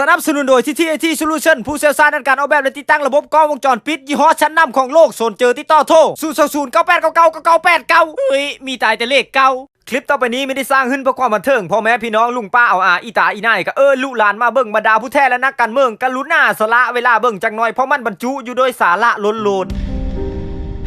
สนับสนุนโดยที่ที่ไอทีโซลูชันผู้เชี่ยวชาญด้านการออกแบบและติดตั้งระบบกล้องวงจรปิด ยี่ห้อชั้นนำของโลกสนเจอติดต่อโทร0 2 0 9 8 9 9 9 9 8 9เฮ้ย มีตายแต่เลขเก้าคลิปต่อไปนี้ไม่ได้สร้างขึ้นเพื่อความบันเทิงพ่อแม่พี่น้องลุงป้าเอาอาอีตาอีนายก็เออลูหลานมาเบิ่งบรรดาผู้แท้และนักการเมืองกรุณาสละเวลาเบิ่งจังหน่อยเพราะมันบรรจุอยู่โดยสาระล้นๆ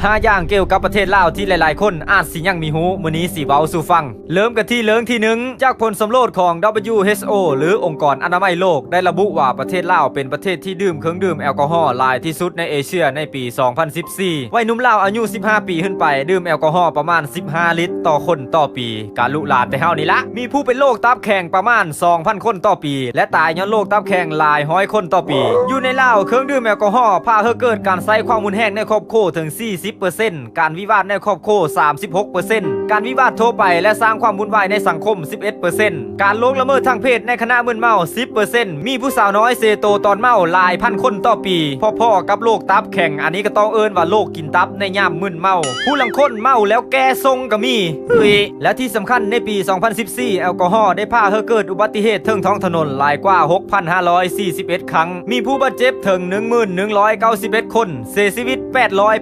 ห้าอย่างเกี่ยวกับประเทศลาวที่หลายๆ คนอาจสิยังมีหูมื้อนี้สิเว้าสู่ฟัง เริ่มกันที่เรื่องที่หนึ่งจากผลสำรวจของ WHO หรือองค์กรอนามัยโลก ได้ระบุว่าประเทศลาวเป็นประเทศที่ดื่มเครื่องดื่มแอลกอฮอล์หลายที่สุดในเอเชียในปี 2014 วัยหนุ่มลาวอายุ 15 ปีขึ้นไป ดื่มแอลกอฮอล์ประมาณ 15 ลิตร ต่อคนต่อปี การลุลานแต่เฮานี่ละมีผู้เป็นโรคตับแข็งประมาณ 2,000 คนต่อปี และตายย้อนโรคตับแข็งหลายร้อยคนต่อปี อยู่ในลาวเครื่องดื่มแอลกอฮอล์พาให้เกิดการใช้ความรุนแรงในครอบครัวถึง40การวิวาทในครอบครัว36%การวิวาททั่วไปและสร้างความวุ่นวายในสังคม 11%การล่วงละเมิดทางเพศในคณะมึนเมา 10%มีผู้สาวน้อยเซโตตอนเมาหลายพันคนต่อปีพ่อๆกับโรคตับแข็ง อันนี้ก็ต้องเอิ้นว่าโรคกินตับในยามมึนเมา ผู้ลังคนเมาแล้วแก้ทรงก็มีเฮ้ยและที่สำคัญในปี 2014 แอลกอฮอล์ได้พาให้เกิดอุบัติเหตุเทิงท้องถนนหลายกว่า 6,541 ครั้ง มีผู้บาดเจ็บถึง 1191 คน เสียชีวิต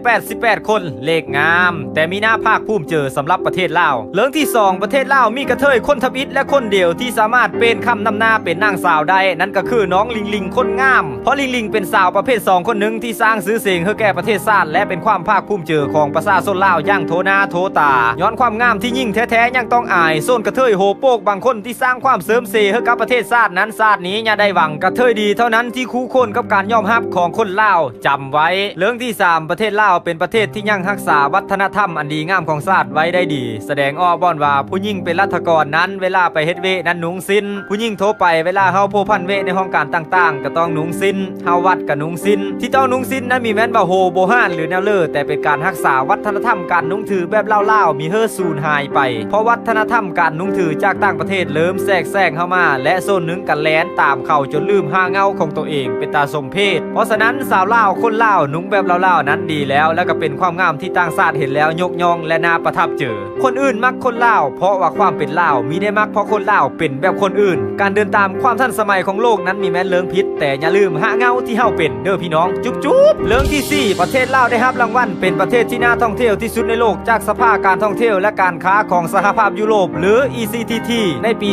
888คนเลขงาม แต่มีหน้าภาคภูมิเจอสำหรับประเทศลาวเรื่องที่ 2 ประเทศลาวมีกระเทยคนทับอิฐและคนเดียวที่สามารถเป็นคำนำหน้าเป็นนางสาวได้ นั่นก็คือน้องลิงลิงคนงาม เพราะลิงลิงเป็นสาวประเภท 2 คนหนึ่งที่สร้างซื้อเสียงให้แก่ประเทศชาติและเป็นความภาคภูมิเจอของประชาชนลาวอย่างโทนาโทตา ย้อนความงามที่ยิ่งแท้ๆยังต้องอายโซนกระเทยโหโปกบางคนที่สร้างความเสริมเสให้กับประเทศชาตินั้นชาตินี้อย่าได้หวังกระเทยดีเท่านั้นที่คู่ควรกับการยอมรับของคนลาวจำไว้ เรื่องที่ 3 ประเทศลาวเป็นประเทศที่ยังรักษาวัฒนธรรมอันดีงามของชาติไว้ได้ดี แสดงอ้อบอนว่าผู้หญิงเป็นรัฐกรนั้นเวลาไปเฮ็ดเวนั้นหนุงสิ้น ผู้หญิงโทรไปเวลาเฮาโพบพันเวในห้องการต่างๆ ก็ต้องหนุงสิ้นเฮาวัดกับหนุงสิ้น ที่ต้องหนุงสิ้นนั้นมีแม้นว่าโฮโบฮานหรือแนวเลอแต่เป็นการรักษาวัฒนธรรมการหนุงถือแบบเล่าๆมีเฮอสูญหายไป เพราะวัฒนธรรมการหนุงถือจากต่างประเทศเริ่มแทรกแซงเข้ามา และโซนหนึงกันแลนตามเข้าจนลืมห้าเงาของตัวเองเป็นตาสมเพศเพราะฉะนั้นสาวเล่าคนเล่าหนุงแบบเล่าๆนั้นดีแล้ว แล้วก็เป็นความงามที่ต่างชาติเห็นแล้วยกย่องและน่าประทับเจอ คนอื่นมักคนลาว เพราะว่าความเป็นลาวมีได้มักเพราะคนลาวเป็นแบบคนอื่น การเดินตามความทันสมัยของโลกนั้นมีแม้เลิงพิษ แต่อย่าลืมหาเงาที่เฮาเป็นเด้อพี่น้อง จุ๊บจุ๊บเรื่องที่ 4 ประเทศลาวได้รับรางวัลเป็นประเทศที่น่าท่องเที่ยวที่สุดในโลกจากสภาการท่องเที่ยวและการค้าของสหภาพยุโรปหรือ ECTT ในปี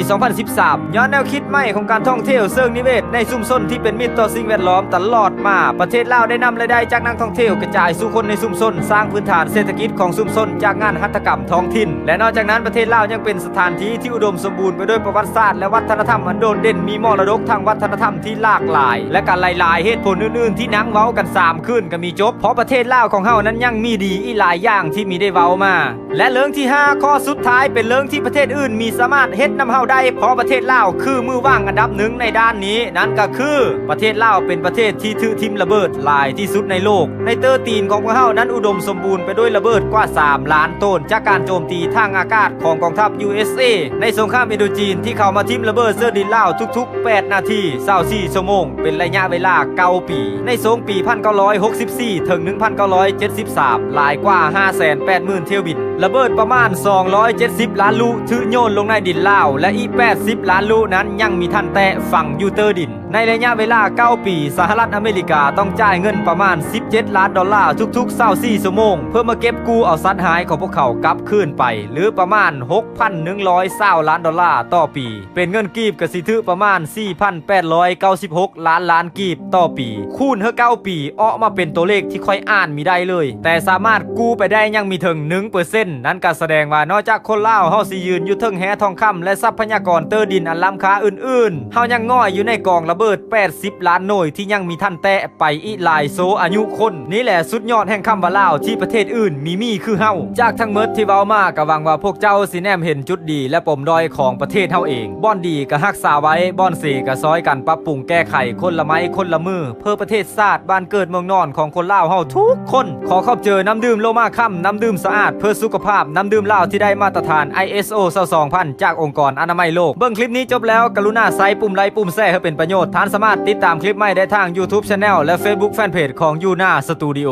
2013 ย้อนแนวคิดใหม่ของการท่องเที่ยวเชิงนิเวศในชุมชนที่เป็นมิตรต่อสิ่งแวดล้อมตลอดมา ประเทศลาวได้นำรายได้จากนักท่องเที่ยวกระจายสู่คนในชุมชนสร้างพื้นฐานเศรษฐกิจของชุมชนจากงานหัตถกรรมท้องถิ่น และนอกจากนั้นประเทศลาวยังเป็นสถานที่ที่อุดมสมบูรณ์ไปด้วยประวัติศาสตร์และวัฒนธรรมอันโดดเด่นมีมรดกทางวัฒนธรรมที่หลากหลาย และการหลายๆเหตุผลอื่นๆ ที่นังเว้ากันสามขึ้นก็มีจบ เพราะประเทศลาวของเฮานั้นยังมีดีอีหลายอย่างที่มีได้เว้ามา และเรื่องที่ 5 ข้อสุดท้ายเป็นเรื่องที่ประเทศอื่น มีสามารถเฮ็ดนำเฮาได้เพราะประเทศลาวคือมือว่างอันดับหนึ่งในด้านนี้ นั่นก็คือประเทศลาวเป็นประเทศที่ถือทิมระเบิดหลายที่สุดในโลก ในเตอร์ตีนของพวกเฮานั้นอุดมสมบูรณ์ไปด้วยระเบิดกว่า 3 ล้านต้น จากการโจมตีทางอากาศของกองทัพ USA ในสงครามอินโดจีนที่เขามาทิมระเบิดเสื้อดินลาวทุก ๆ 8 นาที24ชั่วโมง เป็นระยะเวลา 9 ปี ในสงปี 1964 ถึง 1973 หลายกว่า 580,000 เที่ยวบินระเบิดประมาณ 270 ล้านลูกถือโยนลงในดินลาว และอีก 80 ล้านลูกนั้นยังมีทันแตะฝังยูเตอร์ดิน ในระยะเวลา 9 ปี สหรัฐอเมริกาต้องจ่ายเงินประมาณ 17 ล้านดอลลาร์ทุกๆ24ชั่วโมง เพื่อมาเก็บกู้เอาสัตว์หายของพวกเขากลับคืนไป หรือประมาณ 6,120ล้านดอลลาร์ต่อปี เป็นเงินกีบกสิถือประมาณ 4,896 ล้านล้านกีบต่อปี คูณเฮอ9ปีออกมาเป็นตัวเลขที่ค่อยอ่านมีได้เลย แต่สามารถกู้ไปได้ยังมีถึง1%นั่นก็แสดงว่านอกจากคนลาวเฮาสิยืนอยู่เทิงแหทองคำและทรัพยากรเตอร์ดินอันล้ำค่าอื่นๆเฮายังง่อยอยู่ในกองระเบิด 80 ล้านหน่วยที่ยังมีท่านแตะไปอีหลายโซอายุคน นี่แหละสุดยอดแห่งคำว่าลาวที่ประเทศอื่นมีมีคือเฮาจากทั้งเมดที่เว้ามาก็หวังว่าพวกเจ้าสิแนมเห็นจุดดี และปมด้อยของประเทศเฮาเองบ่อนดีก็รักษาไว้บ่อนเสก็ซอยกันปรับปรุงแก้ไขคนละไม้คนละมือ เพื่อประเทศชาติบ้านเกิดเมืองนอนของคนลาวเฮาทุกคน ขอขอบเจอน้ำดื่มโลมาค่ำน้ำดื่มสะอาดเพื่อสุขภาพน้ำดื่มเหล้าที่ได้มาตรฐาน ISO 22000 จากองค์กรอนามัยโลก เบื้องคลิปนี้จบแล้วกรุณาไซปุ่มไลค์ปุ่มแชร์ให้เป็นประโยชน์ท่านสามารถติดตามคลิปใหม่ได้ทาง YouTube Channel และ Facebook Fanpage ของยูนาสตูดิโอ